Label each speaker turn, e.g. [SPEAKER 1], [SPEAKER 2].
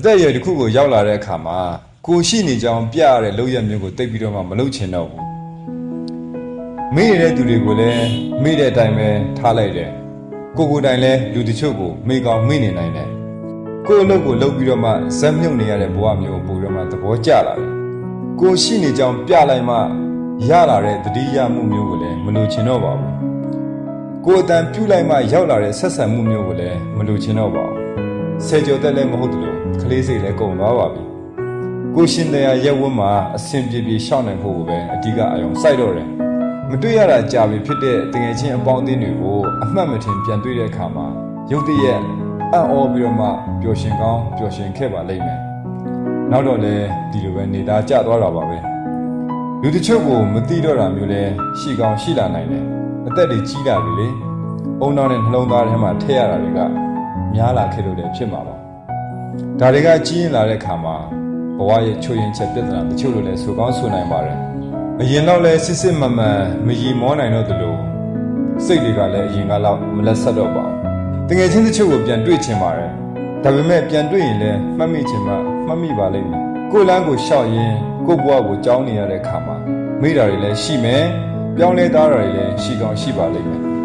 [SPEAKER 1] အသက်အရွယ်တစ်ခုကိုရောက်လာတဲ့အခါမှာကိုရှိနေကြောင်းပြရတဲ့လောက်ရမျိုးကိုတိတ်ပြီးတော့မှမလုပ်ချင်တော့ဘူးမိနေတဲ့သူတွေကိုလည်းမိတဲ့အတိုင်းပဲထားလိုက်တယ်ကိုကိုယ်တိုင်လည်းလူတချို့ကိုမိကောင်းမိနေနိုင်တယ်ကိုယ့်အလုပ်ကိုလုပ်ပြီးတော့မှဇက်မြုပ်နေရတဲ့ဘဝမျိုးကိုပို့ပြီးတော့မှသဘောကျလာတယ်ကိုရှိနေကြောင်းပြလိုက်မှရလာတဲ့တတိယမှုမျိုးကိုလည်းမလိုချင်တော့ပါဘူးကိုယ်အတန်ပြုတ်လိုက်မှရောက်လာတဲ့ဆက်ဆံမှုမျိုးကိုလည်းမလိုချင်တော့ပါဘူး ဆယ်ကျော်သက်လည်းမဟုတ်တယ်လို့ကလေးစိတ်လည်းကုန်သွားပါပြီကိုရှင်တရားရက်ဝတ်မှာအဆင်ပြေပြေရှောင်းနိုင်ဖို့ကိုပဲအဓိကအယုံစိုက်တော့တယ်မတွေ့ရတာကြာပြီဖြစ်တဲ့တငယ်ချင်းအပေါင်းအသင်းတွေကိုအမှတ်မထင်ပြန်တွေ့တဲ့အခါမှာရုတ်တရက်အံ့ဩပြီးတော့မှပျော်ရွှင်ကောင်းပျော်ရွှင်ခဲ့ပါလိမ့်မယ်နောက်တော့လည်းဒီလိုပဲနေသားကျသွားတာပါပဲလူတချို့ကိုမသိတော့တာမျိုးလဲရှိကောင်းရှိလာနိုင်တယ်အသက်တွေကြီးလာပြီလေအုံနောက်နဲ့နှလုံးသားထဲမှာထည့်ရတာတွေက များလာခဲ့လို့လည်းဖြစ်မှာပါဒါတွေကကြီးရင်လာတဲ့ခါမှာဘဝရဲ့ချွေရင်ချက်ပြဿနာတချို့လိုလဲဆိုကောင်းဆိုနိုင်ပါတယ်။အရင်တော့လဲစစ်စစ်မှန်မှန်မရီမောနိုင်တော့သလိုစိတ်တွေကလည်းအရင်ကလောက်မလက်ဆက်တော့ပါဘူး။တငယ်ချင်းတချို့ကိုပြန်တွေ့ချင်ပါတယ်။ဒါပေမဲ့ပြန်တွေ့ရင်လည်းမှတ်မိချင်မှမှတ်မိပါလိမ့်မယ်။ကိုယ်လမ်းကိုရှောက်ရင်ကိုယ့်ဘဝကိုကြောင်းနေရတဲ့ခါမှာမိတာတွေလည်းရှိမယ်။ပြောင်းလဲသားတာတွေလည်းရှိကောင်းရှိပါလိမ့်မယ်